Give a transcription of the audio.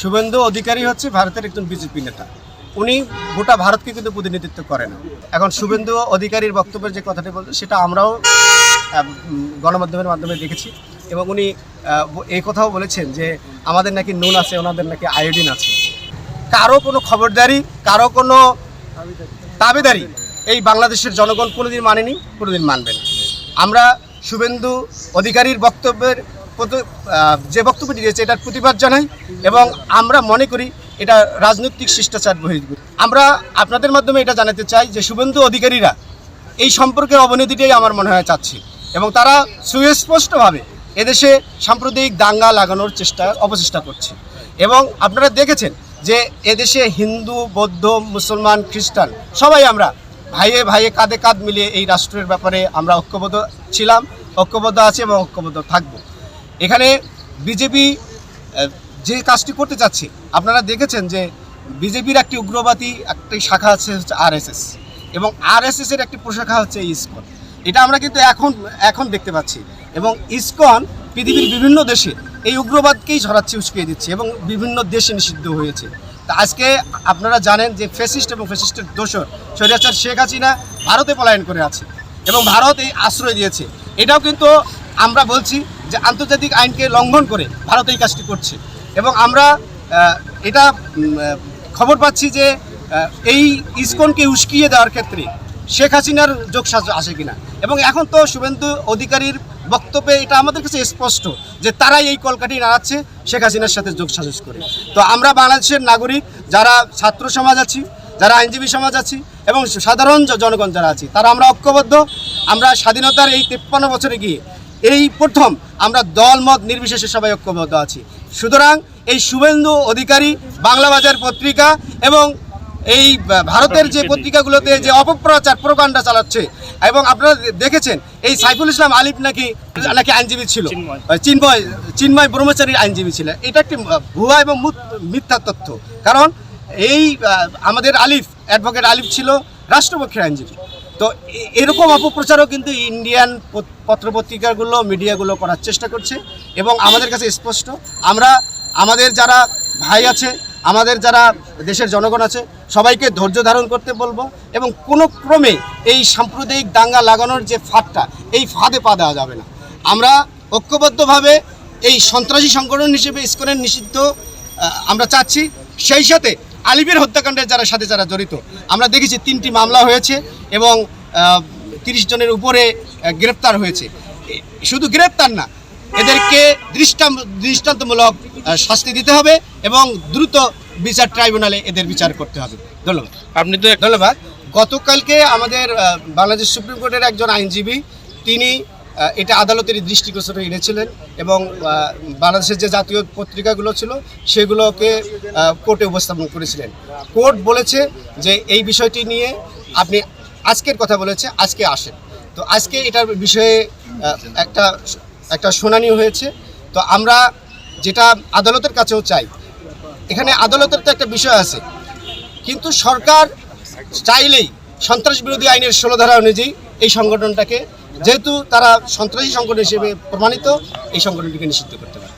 শুভেন্দু অধিকারী হচ্ছে ভারতের একজন বিজেপি নেতা। উনি গোটা ভারতকে কিন্তু প্রতিনিধিত্ব করে না। এখন শুভেন্দু অধিকারীর বক্তব্যের যে কথাটি বলছে সেটা আমরাও গণমাধ্যমের মাধ্যমে দেখেছি এবং উনি এই কথাও বলেছেন যে আমাদের নাকি নুন আছে, ওনাদের নাকি আয়োডিন আছে। কারও কোনো খবরদারি, কারও কোনো দাবিদারি এই বাংলাদেশের জনগণ কোনোদিন মানেনি, কোনোদিন মানবে না। আমরা শুভেন্দু অধিকারীর বক্তব্যের যে বক্তব্যটি দিয়েছে এটার প্রতিবাদ জানাই এবং আমরা মনে করি এটা রাজনৈতিক শিষ্টাচার বহির্ভূত। আমরা আপনাদের মাধ্যমে এটা জানাতে চাই যে শুভেন্দু অধিকারীরা এই সম্পর্কের অবনতিটাই আমার মনে হয় চাচ্ছি এবং তারা সুস্পষ্টভাবে এদেশে সাম্প্রদায়িক দাঙ্গা লাগানোর চেষ্টা অপচেষ্টা করছে। এবং আপনারা দেখেছেন যে এদেশে হিন্দু, বৌদ্ধ, মুসলমান, খ্রিস্টান সবাই আমরা ভাইয়ে ভাইয়ে কাঁধে কাঁধ মিলিয়ে এই রাষ্ট্রের ব্যাপারে আমরা ঐক্যবদ্ধ ছিলাম, ঐক্যবদ্ধ আছি এবং ঐক্যবদ্ধ থাকব। এখানে বিজেপি যে কাজটি করতে চাচ্ছে আপনারা দেখেছেন যে বিজেপির একটি উগ্রবাদী একটি শাখা আছে, হচ্ছে আরএসএস এবং আরএসএস এর একটি প্রশাখা হচ্ছে ইসকন। এটা আমরা কিন্তু এখন এখন দেখতে পাচ্ছি। এবং ইসকন পৃথিবীর বিভিন্ন দেশে এই উগ্রবাদকেই ছড়াচ্ছে উস্কিয়ে দিচ্ছে এবং বিভিন্ন দেশে নিষিদ্ধ হয়েছে। তা আজকে আপনারা জানেন যে ফেসিস্ট এবং ফেসিস্টের দোষর স্বৈরাচার শেখ হাসিনা ভারতে পলায়ন করে আছে এবং ভারত এই আশ্রয় দিয়েছে। এটাও কিন্তু আমরা বলছি যে আন্তর্জাতিক আইনকে লঙ্ঘন করে ভারত এই কাজটি করছে। এবং আমরা এটা খবর পাচ্ছি যে এই ইসকনকে উস্কিয়ে দেওয়ার ক্ষেত্রে শেখ হাসিনার যোগসাজ আসে কিনা। এবং এখন তো শুভেন্দু অধিকারীর বক্তব্যে এটা আমাদের কাছে স্পষ্ট যে তারাই এই কলকাঠি নাড়াচ্ছে, শেখ হাসিনার সাথে যোগসাজস করে। তো আমরা বাংলাদেশের নাগরিক, যারা ছাত্র সমাজ আছি, যারা আইনজীবী সমাজ আছি, এবং সাধারণ জনগণ যারা আছি, তারা আমরা ঐক্যবদ্ধ। আমরা স্বাধীনতার এই তেপ্পান্ন বছরে গিয়ে এই প্রথম আমরা দল মত নির্বিশেষে সবাই ঐক্যবদ্ধ আছি। সুতরাং এই শুভেন্দু অধিকারী বাংলা বাজার পত্রিকা এবং এই ভারতের যে পত্রিকাগুলোতে যে অপপ্রচার প্রকাণ্ডা চালাচ্ছে এবং আপনারা দেখেছেন এই সাইফুল ইসলাম আলিফ নাকি নাকি আইনজীবী ছিল? চিন্ময়। চিন্ময় ব্রহ্মচারীর আইনজীবী ছিল। এটা একটি ভুয়া এবং মিথ্যা তথ্য। কারণ এই আমাদের আলিফ অ্যাডভোকেট আলিফ ছিল রাষ্ট্রপক্ষের আইনজীবী। তো এরকম অপপ্রচারও কিন্তু ইন্ডিয়ান পত- পত্রপত্রিকাগুলো, মিডিয়াগুলো করার চেষ্টা করছে এবং আমাদের কাছে স্পষ্ট। আমরা, আমাদের যারা ভাই আছে, আমাদের যারা দেশের জনগণ আছে, সবাইকে ধৈর্য ধারণ করতে বলব এবং কোনো ক্রমে এই সাম্প্রদায়িক দাঙ্গা লাগানোর যে ফাঁদটা, এই ফাঁদে পা দেওয়া যাবে না। আমরা ঐক্যবদ্ধভাবে এই সন্ত্রাসী সংগঠন হিসেবে ইস্কনের নিষিদ্ধ আমরা চাচ্ছি, সেই সাথে আলিফের হত্যাকাণ্ডের যারা সাথে যারা জড়িত আমরা দেখেছি তিনটি মামলা হয়েছে এবং তিরিশ জনের উপরে গ্রেপ্তার হয়েছে। শুধু গ্রেপ্তার না এদেরকে দৃষ্টান্ত দৃষ্টান্তমূলক শাস্তি দিতে হবে এবং দ্রুত বিচার ট্রাইব্যুনালে এদের বিচার করতে হবে। ধন্যবাদ। আপনি তো ধন্যবাদ। গতকালকে আমাদের বাংলাদেশ সুপ্রিম কোর্টের একজন আইনজীবী তিনি এটা আদালতের দৃষ্টিগোচরে এনেছিলেন এবং বাংলাদেশের যে জাতীয় পত্রিকাগুলো ছিল সেগুলোকে কোর্টে উপস্থাপন করেছিলেন। কোর্ট বলেছে যে এই বিষয়টি নিয়ে আপনি আজকের কথা বলেছে, আজকে আসেন। তো আজকে এটার বিষয়ে একটা একটা শুনানি হয়েছে। তো আমরা যেটা আদালতের কাছেও চাই, এখানে আদালতের তো একটা বিষয় আছে। কিন্তু সরকার চাইলেই সন্ত্রাস বিরোধী আইনের ষোলো ধারা অনুযায়ী এই সংগঠনটাকে যেহেতু তারা সন্ত্রাসী সংগঠন হিসেবে প্রমাণিত এই সংগঠনটিকে নিষিদ্ধ করতে পারে।